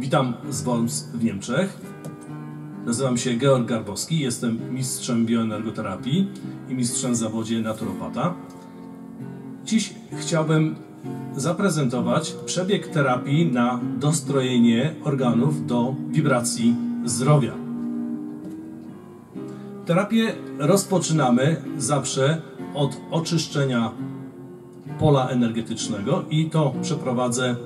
Witam z Worms w Niemczech. Nazywam się Georg Garbowski, jestem mistrzem bioenergoterapii i mistrzem w zawodzie naturopata. Dziś chciałbym zaprezentować przebieg terapii na dostrojenie organów do wibracji zdrowia. Terapię rozpoczynamy zawsze od oczyszczenia pola energetycznego i to przeprowadzę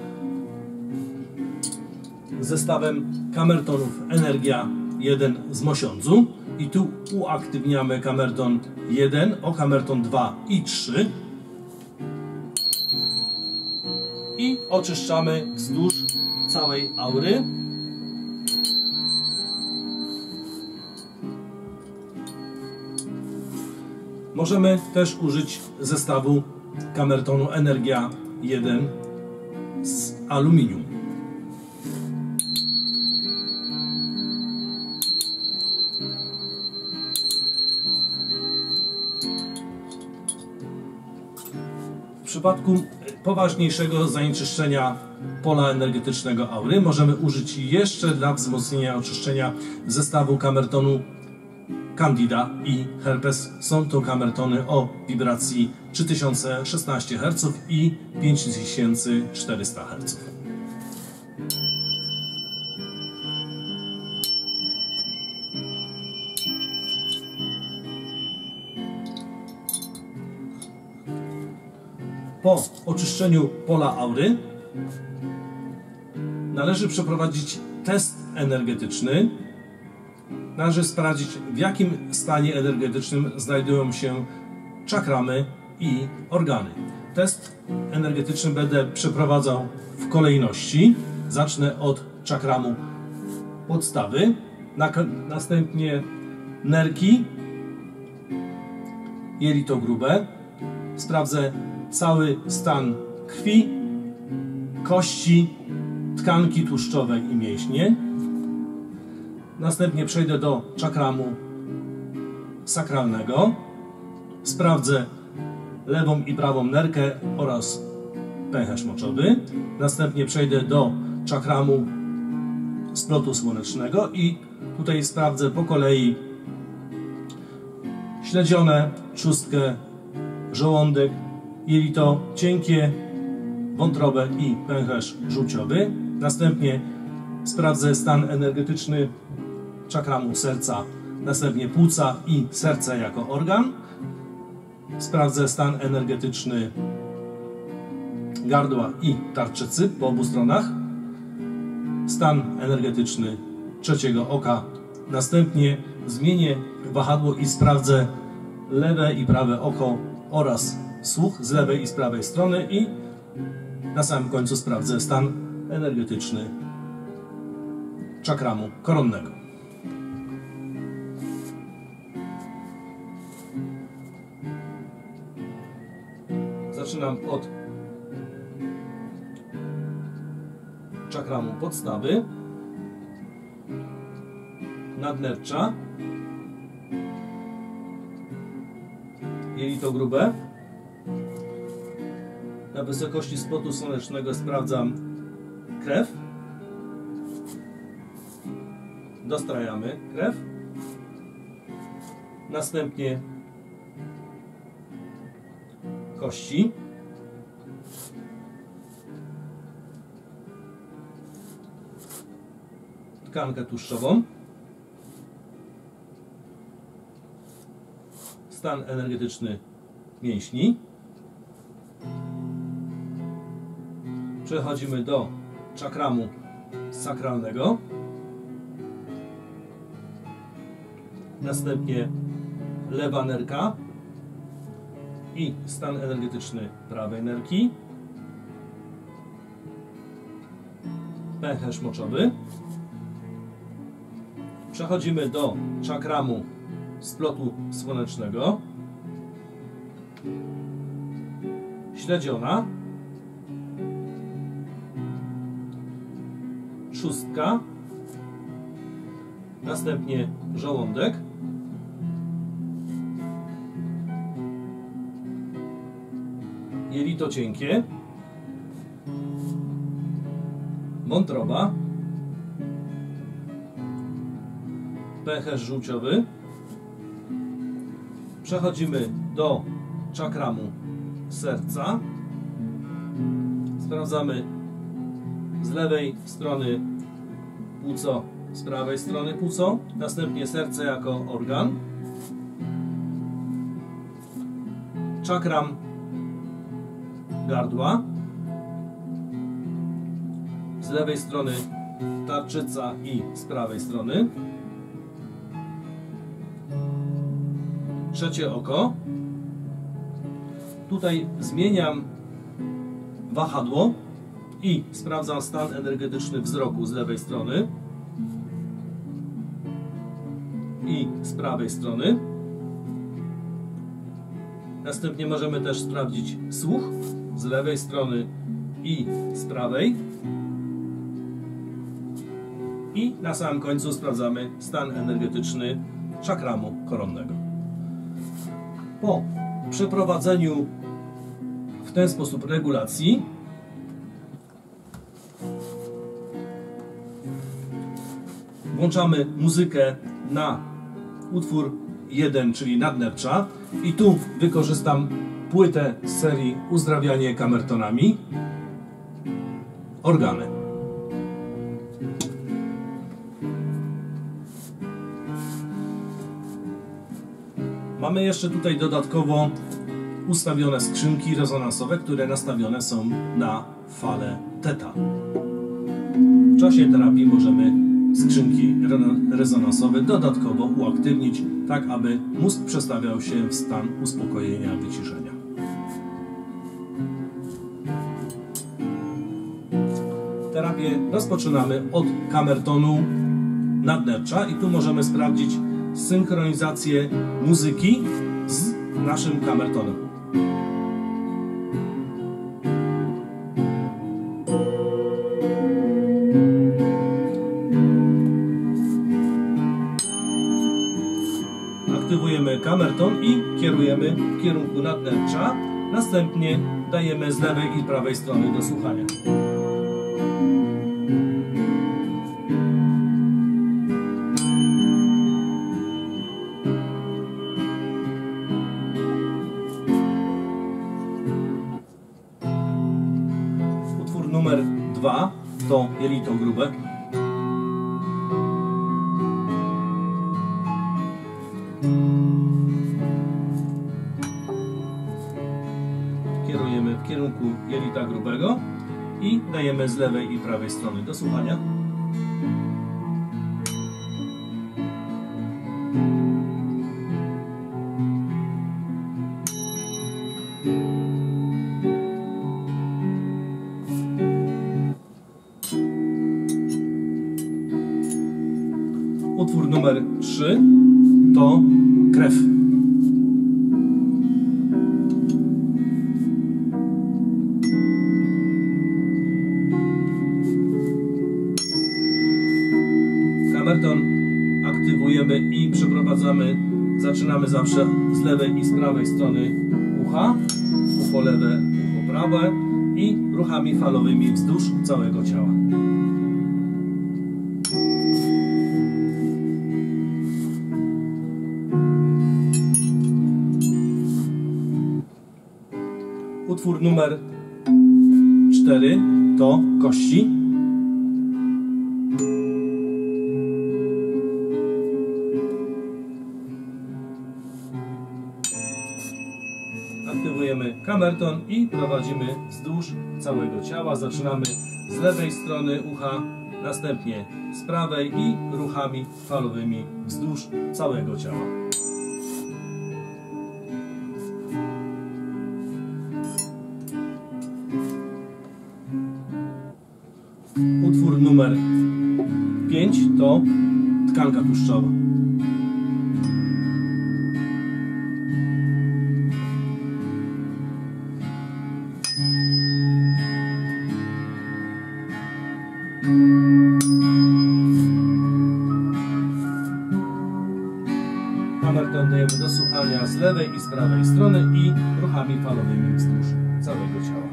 zestawem kamertonów Energia 1 z Mosiądzu. I tu uaktywniamy kamerton 1 o kamerton 2 i 3 i oczyszczamy wzdłuż całej aury. Możemy też użyć zestawu kamertonu Energia 1 z aluminium. Przypadku poważniejszego zanieczyszczenia pola energetycznego aury możemy użyć jeszcze dla wzmocnienia oczyszczenia zestawu kamertonu Candida i Herpes. Są to kamertony o wibracji 3016 Hz i 5400 Hz. Po oczyszczeniu pola aury należy przeprowadzić test energetyczny należy sprawdzić, w jakim stanie energetycznym znajdują się czakramy i organy. Test energetyczny będę przeprowadzał w kolejności. Zacznę od czakramu podstawy, następnie nerki, jelito grube. Sprawdzę cały stan krwi, kości, tkanki tłuszczowe i mięśnie. Następnie przejdę do czakramu sakralnego. Sprawdzę lewą i prawą nerkę oraz pęcherz moczowy. Następnie przejdę do czakramu splotu słonecznego i tutaj sprawdzę po kolei śledzione, trzustkę, żołądek, jelito cienkie, wątrobę i pęcherz żółciowy. Następnie sprawdzę stan energetyczny czakramu serca, następnie płuca i serca jako organ. Sprawdzę stan energetyczny gardła i tarczycy po obu stronach. Stan energetyczny trzeciego oka. Następnie zmienię wahadło i sprawdzę lewe i prawe oko oraz słuch z lewej i z prawej strony i na samym końcu sprawdzę stan energetyczny czakramu koronnego. Zaczynam od czakramu podstawy, nadnercza, jelito grube. Na wysokości spotu słonecznego sprawdzam krew. Dostrajamy krew. Następnie kości. Tkankę tłuszczową. Stan energetyczny mięśni. Przechodzimy do czakramu sakralnego. Następnie lewa nerka i stan energetyczny prawej nerki. Pęcherz moczowy. Przechodzimy do czakramu splotu słonecznego. śledziona, no. szóstka, następnie żołądek, jelito cienkie, wątroba, pęcherz żółciowy. Przechodzimy do czakramu serca. Sprawdzamy z lewej strony płuco, z prawej strony płuco, następnie serce jako organ. Czakram gardła. Z lewej strony tarczyca i z prawej strony. Trzecie oko. Tutaj zmieniam wahadło i sprawdzam stan energetyczny wzroku z lewej strony i z prawej strony. Następnie możemy też sprawdzić słuch z lewej strony i z prawej. I na samym końcu sprawdzamy stan energetyczny czakramu koronnego. Po przeprowadzeniu w ten sposób regulacji. Włączamy muzykę na utwór 1, czyli nadnercza. I tu wykorzystam płytę z serii Uzdrawianie kamertonami. Organy. Mamy jeszcze tutaj dodatkowo ustawione skrzynki rezonansowe, które nastawione są na falę teta. W czasie terapii możemy skrzynki rezonansowe dodatkowo uaktywnić, tak aby mózg przestawiał się w stan uspokojenia, wyciszenia. Terapię rozpoczynamy od kamertonu nadnercza i tu możemy sprawdzić synchronizację muzyki z naszym kamertonem. Aktywujemy kamerton i kierujemy w kierunku nadnercza. Następnie dajemy z lewej i prawej strony do słuchania. Jelito grube. Kierujemy w kierunku jelita grubego i dajemy z lewej i prawej strony do słuchania. Numer 3 to krew. Kamerton aktywujemy i przeprowadzamy, zaczynamy zawsze z lewej i z prawej strony ucha, ucho lewe, ucho prawe i ruchami falowymi wzdłuż całego ciała. Utwór numer 4 to kości. Aktywujemy kamerton i prowadzimy wzdłuż całego ciała. Zaczynamy z lewej strony ucha, następnie z prawej i ruchami falowymi wzdłuż całego ciała. Tkanka tłuszczowa. Kamerton dajemy do słuchania z lewej i z prawej strony i ruchami falowymi wzdłuż całego ciała.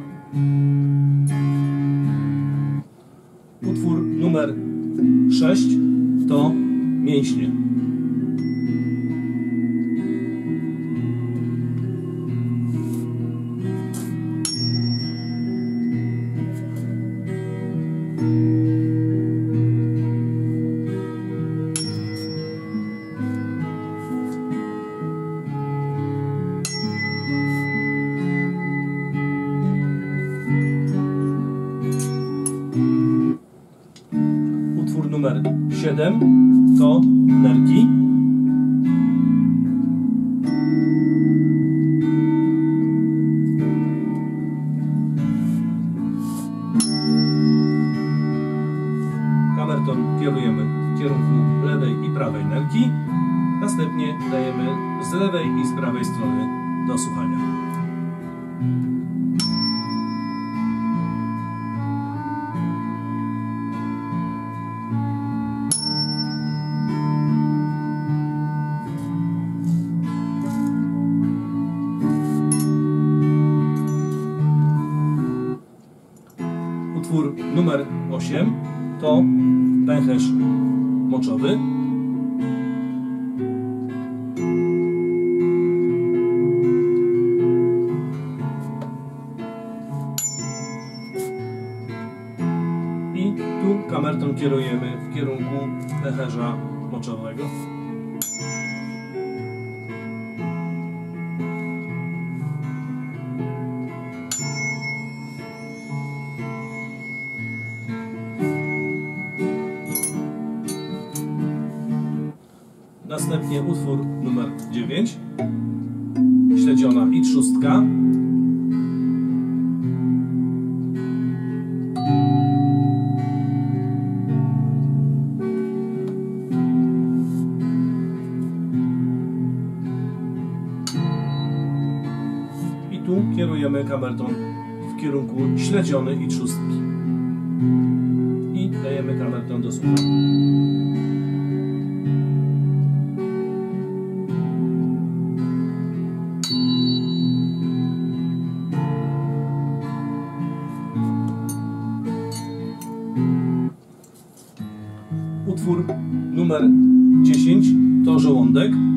Utwór numer 6 to mięśnie. Utwór numer 7 to nerki. Kamerton kierujemy w kierunku lewej i prawej nerki. Następnie dajemy z lewej i z prawej strony do słuchania. To pęcherz moczowy. I tu kamerton kierujemy w kierunku pęcherza moczowego. Następnie utwór numer 9. Śledziona i trzustka. I tu kierujemy kamerton w kierunku śledziony i trzustki. I dajemy kamerton do słuchania. Numer 10 to żołądek.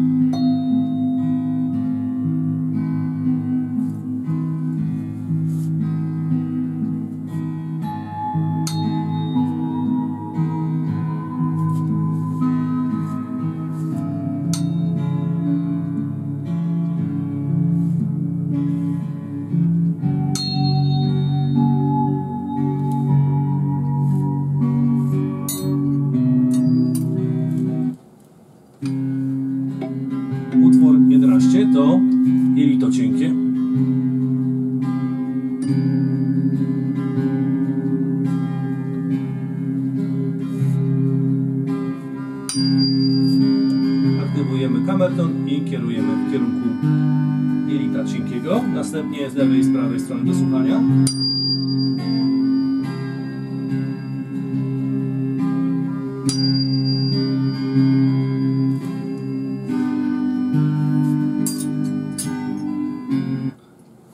Następnie z lewej i z prawej strony do słuchania.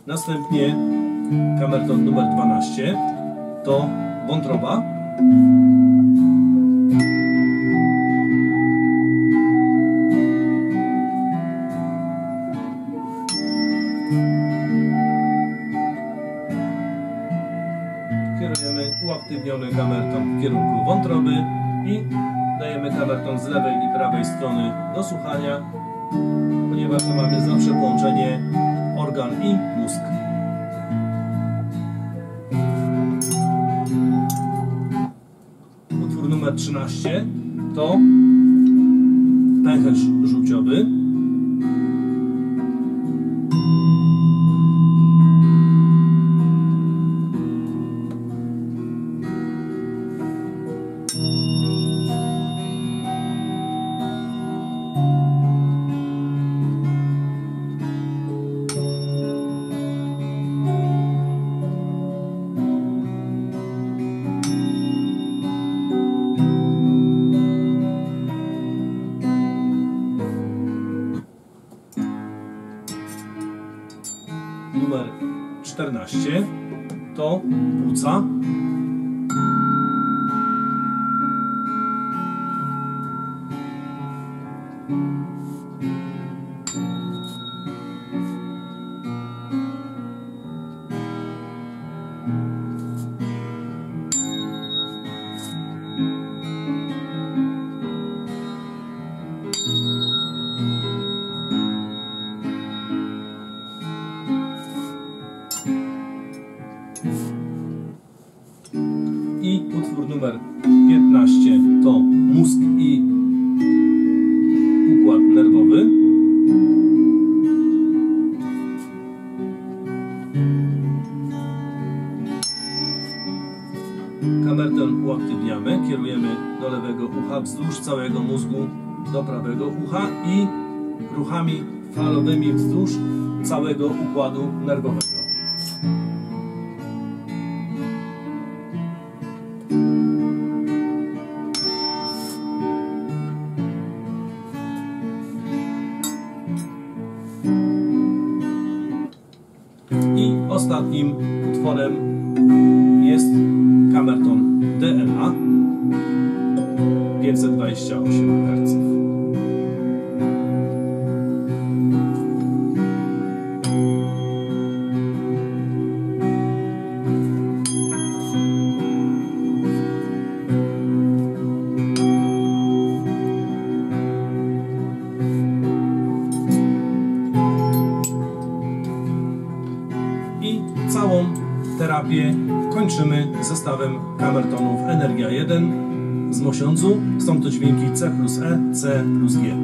Następnie kamerton numer 12 to wątroba. Kierujemy uaktywniony kamerton w kierunku wątroby i dajemy kamerton z lewej i prawej strony do słuchania, ponieważ tu mamy zawsze połączenie organ i mózg. Utwór numer 13 to pęcherz żółciowy. 14 to płuca. Ruchami falowymi wzdłuż całego układu nerwowego. I ostatnim utworem jest kamerton DNA 528 Hz. Całą terapię kończymy zestawem kamertonów Energia 1 z mosiądzu. Są to dźwięki C plus E, C plus G.